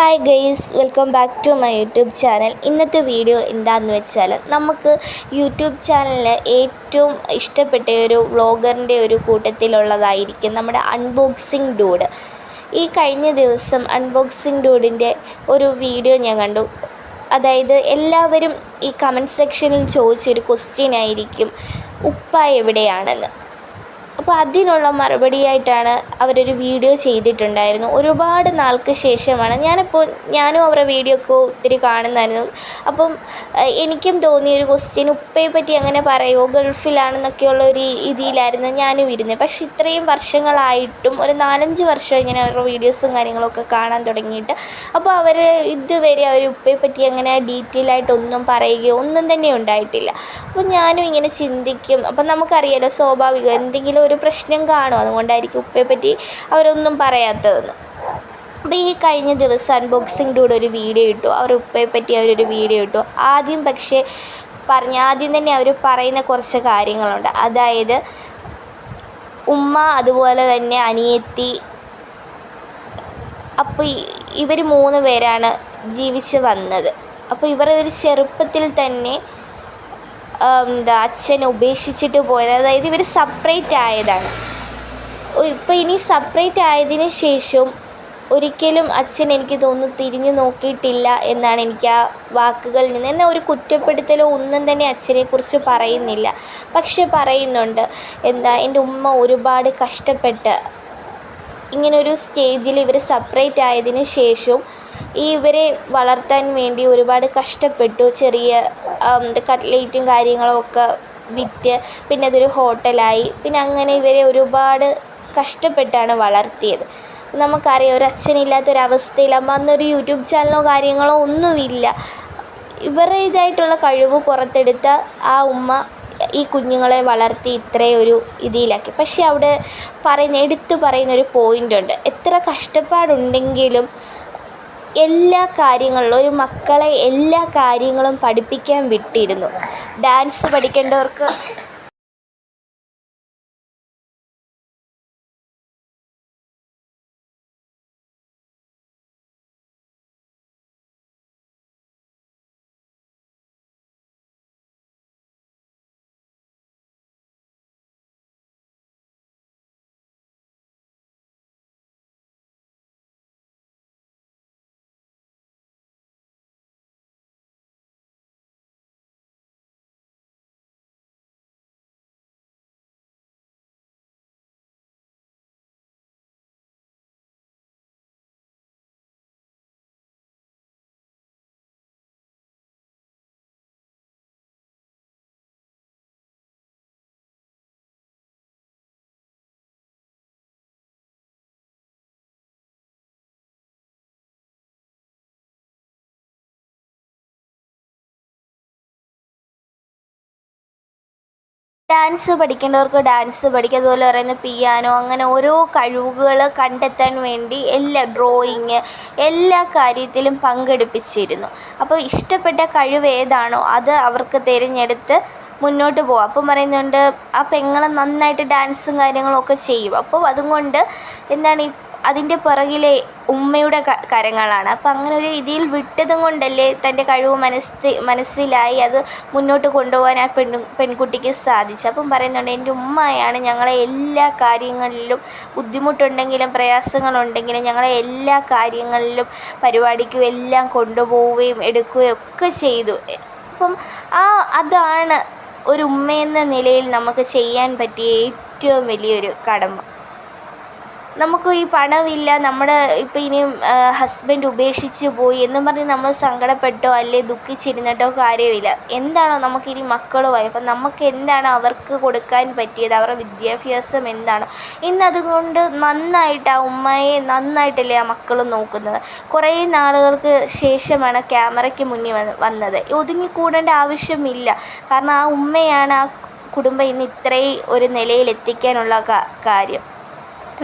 Hi guys welcome back to my YouTube channel. ഇന്നത്തെ video എന്താണെന്ന് വെച്ചാൽ നമുക്ക് യൂട്യൂബ് ചാനലിൽ ഏറ്റവും ഇഷ്ടപ്പെട്ട ഒരു വ്ളോഗറിന്റെ ഒരു കൂട്ടത്തിലുള്ളതായിരിക്കും നമ്മുടെ അൺബോക്സിംഗ് ഡൂഡ്. ഈ കഴിഞ്ഞ ദിവസം അൺബോക്സിംഗ് ഡൂഡിന്റെ ഒരു വീഡിയോ ഞാൻ കണ്ടു. അതായത് എല്ലാവരും ഈ കമന്റ് സെക്ഷനിൽ ചോദിച്ചൊരു ക്വസ്റ്റ്യൻ ആയിരിക്കും ഉപ്പ എവിടെയാണെന്ന്? അപ്പോൾ അതിനുള്ള മറുപടിയായിട്ടാണ് അവരൊരു വീഡിയോ ചെയ്തിട്ടുണ്ടായിരുന്നു. ഒരുപാട് നാൾക്ക് ശേഷമാണ് ഞാനിപ്പോൾ ഞാനും അവരുടെ വീഡിയോ ഒക്കെ ഒത്തിരി കാണുന്നതായിരുന്നു. അപ്പം എനിക്കും തോന്നിയ ഒരു ക്വസ്റ്റ്യൻ ഉപ്പയെ പറ്റി അങ്ങനെ പറയുമോ ഗൾഫിലാണെന്നൊക്കെയുള്ള ഒരു രീതിയിലായിരുന്നു ഞാനും ഇരുന്നത്. പക്ഷെ ഇത്രയും വർഷങ്ങളായിട്ടും ഒരു നാലഞ്ച് വർഷം ഇങ്ങനെ അവരുടെ വീഡിയോസും കാര്യങ്ങളൊക്കെ കാണാൻ തുടങ്ങിയിട്ട് അപ്പോൾ അവർ ഇതുവരെ അവർ ഉപ്പയെ പറ്റി അങ്ങനെ ഡീറ്റെയിൽ ആയിട്ടൊന്നും പറയുകയോ ഒന്നും തന്നെ ഉണ്ടായിട്ടില്ല. അപ്പോൾ ഞാനും ഇങ്ങനെ ചിന്തിക്കും. അപ്പം നമുക്കറിയാലോ സ്വാഭാവികം എന്തെങ്കിലും ഒരു പ്രശ്നം കാണും. അതുകൊണ്ടായിരിക്കും ഉപ്പയെ പറ്റി അവരൊന്നും പറയാത്തതെന്ന്. അപ്പോൾ ഈ കഴിഞ്ഞ ദിവസം അൺബോക്സിംഗ് ഡൂടെ ഒരു വീഡിയോ ഇട്ടു. അവർ ഉപ്പയെ പറ്റി അവരൊരു വീഡിയോ ഇട്ടു. ആദ്യം പക്ഷേ പറഞ്ഞ ആദ്യം തന്നെ അവർ പറയുന്ന കുറച്ച് കാര്യങ്ങളുണ്ട്. അതായത് ഉമ്മ അതുപോലെ തന്നെ അനിയത്തി അപ്പോൾ ഇവർ മൂന്ന് പേരാണ് ജീവിച്ച് വന്നത്. അപ്പോൾ ഇവർ ഒരു ചെറുപ്പത്തിൽ തന്നെ എന്താ അച്ഛനെ ഉപേക്ഷിച്ചിട്ട് പോയത്. അതായത് ഇവർ സെപ്പറേറ്റ് ആയതാണ്. ഇപ്പോൾ ഇനി സെപ്പറേറ്റ് ആയതിനു ശേഷം ഒരിക്കലും അച്ഛൻ എനിക്ക് തോന്നുന്നു തിരിഞ്ഞു നോക്കിയിട്ടില്ല എന്നാണ് എനിക്ക് ആ വാക്കുകളിൽ നിന്ന്. എന്നാൽ ഒരു കുറ്റപ്പെടുത്തലോ ഒന്നും തന്നെ അച്ഛനെക്കുറിച്ച് പറയുന്നില്ല. പക്ഷെ പറയുന്നുണ്ട് എന്താ എന്റെ ഉമ്മ ഒരുപാട് കഷ്ടപ്പെട്ട് ഇങ്ങനൊരു സ്റ്റേജിൽ ഇവർ സെപ്പറേറ്റ് ആയതിന് ശേഷവും ഈ ഇവരെ വളർത്താൻ വേണ്ടി ഒരുപാട് കഷ്ടപ്പെട്ടു. ചെറിയ കട്ട്ലേറ്റും കാര്യങ്ങളൊക്കെ വിറ്റ് പിന്നെ അതൊരു ഹോട്ടലായി. പിന്നെ അങ്ങനെ ഇവരെ ഒരുപാട് കഷ്ടപ്പെട്ടാണ് വളർത്തിയത്. നമുക്കറിയാം ഒരു അച്ഛനില്ലാത്തൊരവസ്ഥയിൽ അമ്മ അന്നൊരു യൂട്യൂബ് ചാനലോ കാര്യങ്ങളോ ഒന്നുമില്ല. ഇവരുടെ ഇതായിട്ടുള്ള കഴിവ് പുറത്തെടുത്ത ആ ഉമ്മ ഈ കുഞ്ഞുങ്ങളെ വളർത്തി ഇത്രയും ഒരു ഇതിലാക്കി പക്ഷേ അവിടെ പറയുന്ന എടുത്തു പറയുന്നൊരു പോയിന്റ് ഉണ്ട്. എത്ര കഷ്ടപ്പാടുണ്ടെങ്കിലും എല്ലാ കാര്യങ്ങളിലും ഒരു മക്കളെ എല്ലാ കാര്യങ്ങളും പഠിപ്പിക്കാൻ വിട്ടിരുന്നു. ഡാൻസ് പഠിക്കേണ്ടവർക്ക് ഡാൻസ് പഠിക്കേണ്ടവർക്ക് ഡാൻസ് പഠിക്കുക അതുപോലെ പറയുന്ന പിയാനോ അങ്ങനെ ഓരോ കഴിവുകൾ കണ്ടെത്താൻ വേണ്ടി എല്ലാ ഡ്രോയിങ് എല്ലാ കാര്യത്തിലും പങ്കെടുപ്പിച്ചിരുന്നു. അപ്പോൾ ഇഷ്ടപ്പെട്ട കഴിവ് ഏതാണോ അത് അവർക്ക് തിരഞ്ഞെടുത്ത് മുന്നോട്ട് പോകും അപ്പം പറയുന്നുണ്ട് ആ പെങ്ങളെ നന്നായിട്ട് ഡാൻസും കാര്യങ്ങളും ഒക്കെ ചെയ്യും. അപ്പോൾ അതുകൊണ്ട് എന്താണ് അതിന്റെ പുറകിലെ ഉമ്മയുടെ കരങ്ങളാണ്. അപ്പം അങ്ങനെ ഒരു ഇതിൽ വിട്ടതും കൊണ്ടല്ലേ തന്റെ കഴിവ് മനസ്സി മനസ്സിലായി അത് മുന്നോട്ട് കൊണ്ടുപോകാൻ ആ പെണ്ണു പെൺകുട്ടിക്ക് സാധിച്ചു അപ്പം പറയുന്നുണ്ട് എന്റെ ഉമ്മയാണ് ഞങ്ങളെ എല്ലാ കാര്യങ്ങളിലും ബുദ്ധിമുട്ടുണ്ടെങ്കിലും പ്രയാസങ്ങളുണ്ടെങ്കിലും ഞങ്ങളെ എല്ലാ കാര്യങ്ങളിലും പരിപാടിക്കും എല്ലാം കൊണ്ടുപോവുകയും എടുക്കുകയും ഒക്കെ ചെയ്തു. അപ്പം ആ അതാണ് ഒരു ഉമ്മയെന്ന നിലയിൽ നമുക്ക് ചെയ്യാൻ പറ്റിയ ഏറ്റവും വലിയൊരു കടമ. നമുക്ക് ഈ പണമില്ല നമ്മുടെ ഇപ്പം ഇനിയും ഹസ്ബൻഡ് ഉപേക്ഷിച്ച് പോയി എന്നും പറഞ്ഞ് നമ്മൾ സങ്കടപ്പെട്ടോ അല്ലെ ദുഃഖിച്ചിരുന്നിട്ടോ കാര്യമില്ല. എന്താണോ നമുക്കിനി മക്കളുമായി അപ്പം നമുക്ക് എന്താണ് അവർക്ക് കൊടുക്കാൻ പറ്റിയത്? അവരുടെ വിദ്യാഭ്യാസം എന്താണ്? ഇന്നതുകൊണ്ട് നന്നായിട്ട് ആ ഉമ്മയെ നന്നായിട്ടല്ലേ ആ മക്കൾ നോക്കുന്നത്. കുറേ നാളുകൾക്ക് ശേഷമാണ് ക്യാമറയ്ക്ക് മുന്നിൽ വന്ന് വന്നത്. ഒതുങ്ങിക്കൂടേണ്ട ആവശ്യമില്ല. കാരണം ആ ഉമ്മയാണ് ആ കുടുംബം ഇന്ന് ഇത്രയും ഒരു നിലയിൽ എത്തിക്കാനുള്ള കാര്യം.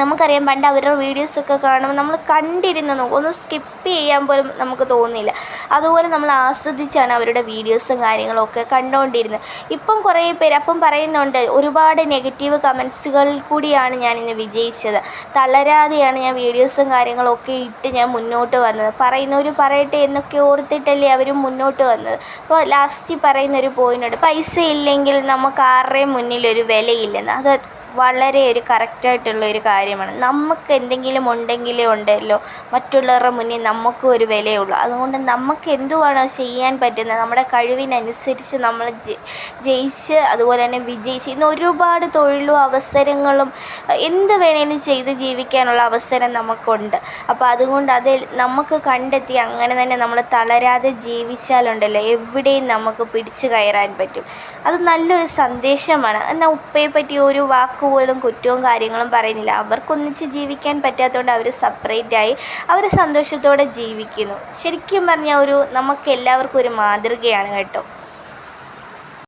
നമുക്കറിയാം പണ്ട് അവരുടെ വീഡിയോസൊക്കെ കാണുമ്പോൾ നമ്മൾ കണ്ടിരുന്ന് ഒന്ന് സ്കിപ്പ് ചെയ്യാൻ പോലും നമുക്ക് തോന്നില്ല അതുപോലെ നമ്മൾ ആസ്വദിച്ചാണ് അവരുടെ വീഡിയോസും കാര്യങ്ങളൊക്കെ കണ്ടുകൊണ്ടിരുന്നത് ഇപ്പം കുറേ പേര് അപ്പം പറയുന്നുണ്ട് ഒരുപാട് നെഗറ്റീവ് കമൻസുകൾ കൂടിയാണ് ഞാൻ ഇന്ന് വിജയിച്ചത്. തളരാതെയാണ് ഞാൻ വീഡിയോസും കാര്യങ്ങളൊക്കെ ഇട്ട് ഞാൻ മുന്നോട്ട് വന്നത്. പറയുന്നവർ പറയട്ടെ എന്നൊക്കെ ഓർത്തിട്ടല്ലേ അവർ മുന്നോട്ട് വന്നത്. അപ്പോൾ ലാസ്റ്റ് പറയുന്നൊരു പോയിന്റുണ്ട് പൈസ ഇല്ലെങ്കിൽ നമുക്ക് ആരുടെയും മുന്നിൽ ഒരു വിലയില്ലെന്ന്. അത് വളരെ ഒരു കറക്റ്റായിട്ടുള്ള ഒരു കാര്യമാണ്. നമുക്ക് എന്തെങ്കിലും ഉണ്ടെങ്കിലേ ഉണ്ടല്ലോ. മറ്റുള്ളവരുടെ മുന്നിൽ നമുക്കും ഒരു വിലയുള്ളൂ. അതുകൊണ്ട് നമുക്ക് എന്തുവാണോ ചെയ്യാൻ പറ്റുന്നത് നമ്മുടെ കഴിവിനനുസരിച്ച് നമ്മൾ ജയിച്ച് അതുപോലെ തന്നെ വിജയിച്ച് ഇന്ന് ഒരുപാട് തൊഴിലും അവസരങ്ങളും എന്ത് വേണേലും ചെയ്ത് ജീവിക്കാനുള്ള അവസരം നമുക്കുണ്ട്. അപ്പോൾ അതുകൊണ്ട് അത് നമുക്ക് കണ്ടെത്തി അങ്ങനെ തന്നെ നമ്മൾ തളരാതെ ജീവിച്ചാലുണ്ടല്ലോ. എവിടെയും നമുക്ക് പിടിച്ചു കയറാൻ പറ്റും. അത് നല്ലൊരു സന്ദേശമാണ്. എന്നാൽ ഉപ്പയെ പറ്റി ഒരു വാക്ക് പോലും കുറ്റവും കാര്യങ്ങളും പറയുന്നില്ല. അവർക്കൊന്നിച്ച് ജീവിക്കാൻ പറ്റാത്തതുകൊണ്ട് അവർ സെപ്പറേറ്റായി അവർ സന്തോഷത്തോടെ ജീവിക്കുന്നു. ശരിക്കും പറഞ്ഞാൽ ഒരു നമുക്ക് എല്ലാവർക്കും ഒരു മാതൃകയാണ് കേട്ടോ.